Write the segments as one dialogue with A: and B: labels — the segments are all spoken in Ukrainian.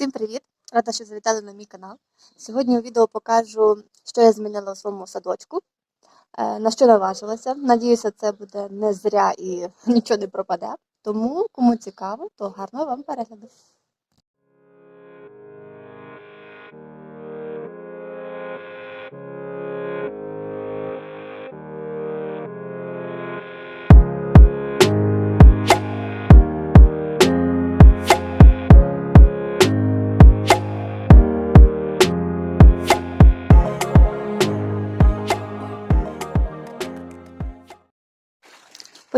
A: Всім привіт! Рада, що завітали на мій канал. Сьогодні у відео покажу, що я змінила у своєму садочку, е, на що наважилася. Надіюся, це буде не зря і нічого не пропаде. Тому, кому цікаво, то гарного вам перегляду.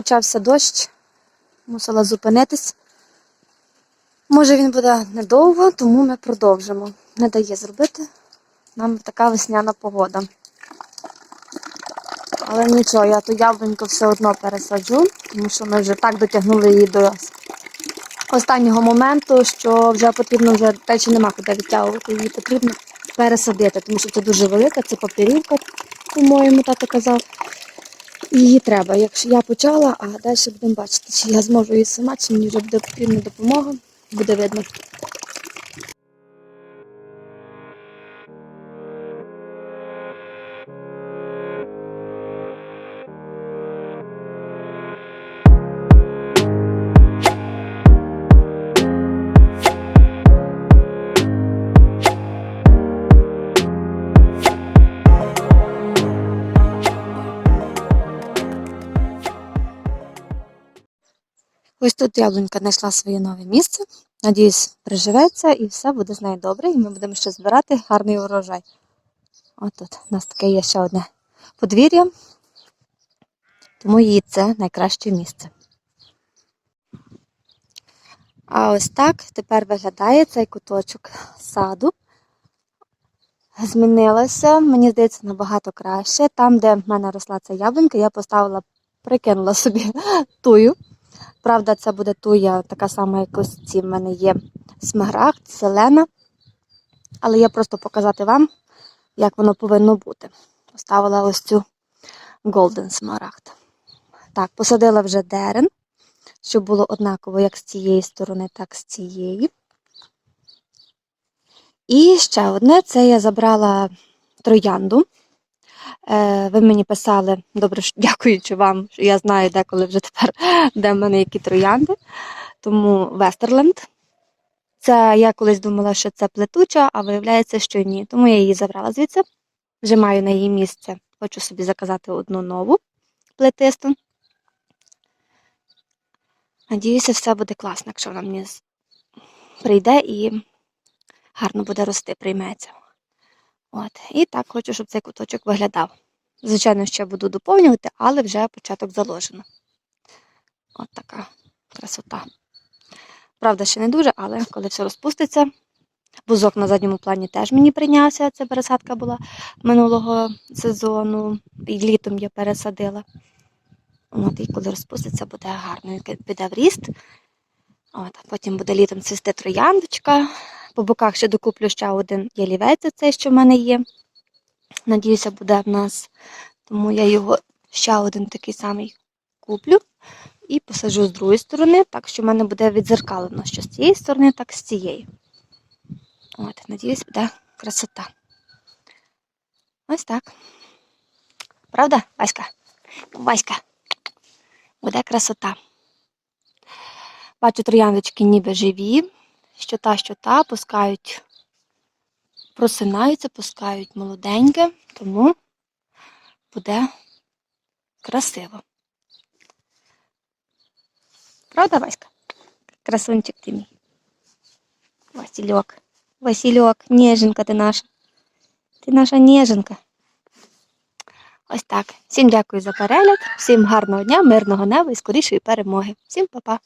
A: Почався дощ, мусила зупинитись. Може він буде недовго, тому ми продовжимо. Не дає зробити. Нам така весняна погода. Але нічого, я ту яблуньку все одно пересаджу, тому що ми вже так дотягнули її до останнього моменту, що вже потрібно вже речі нема куди відтягувати, її потрібно пересадити, тому що це дуже велика, це папірівка, по-моєму, тато казав. Її треба. Якщо я почала, а далі будемо бачити, чи я зможу її сама, чи мені вже буде потрібна допомога, буде видно. Ось тут яблунька знайшла своє нове місце. Надіюсь, приживеться і все буде з нею добре, і ми будемо ще збирати гарний урожай. От тут у нас таке є ще одне подвір'я, тому їй це найкраще місце. А ось так тепер виглядає цей куточок саду. Змінилося, мені здається, набагато краще. Там, де в мене росла ця яблунька, я поставила, прикинула собі тую. Правда, це буде туя така сама, як ось ці в мене є смарагд, зелена. Але я просто показати вам, як воно повинно бути. Поставила ось цю Golden смарагд. Так, посадила вже дерен, щоб було однаково як з цієї сторони, так і з цієї. І ще одне це я забрала троянду. Е, Ви мені писали, добре, дякуючи вам, що я знаю деколи вже тепер, де в мене які троянди. Тому Вестерленд. Це я колись думала, що це плетуча, а виявляється, що ні. Тому я її забрала звідси. Вже маю на її місце. Хочу собі заказати одну нову плетисту. Надіюся, все буде класно, якщо вона мені прийде і гарно буде рости, прийметься. От. І так хочу, щоб цей куточок виглядав. Звичайно, ще буду доповнювати, але вже початок заложено. От така красота. Правда, ще не дуже, але коли все розпуститься. Бузок на задньому плані теж мені прийнявся. Це пересадка була минулого сезону. І літом я пересадила. От, і коли розпуститься, буде гарно. Піде в ріст. От, потім буде літом цвісти трояндочка. По боках ще докуплю ще один ялівець, цей, що в мене є. Надіюся, буде в нас. Тому я його ще один такий самий куплю і посаджу з другої сторони, так що в мене буде відзеркалено, що з цієї сторони, так і з цієї. От, надіюсь, буде красота. Ось так. Правда, Васька? Васька. Буде красота. Бачу, трояндочки ніби живі. Що та, що та, пускають, просинаються, пускають молоденьке, тому буде красиво. Правда, Васька? Красунчик ти мій. Васильок. Васильок, ніженка ти наша. Ти наша ніженка. Ось так. Всім дякую за перегляд, всім гарного дня, мирного неба і скорішої перемоги. Всім па-па.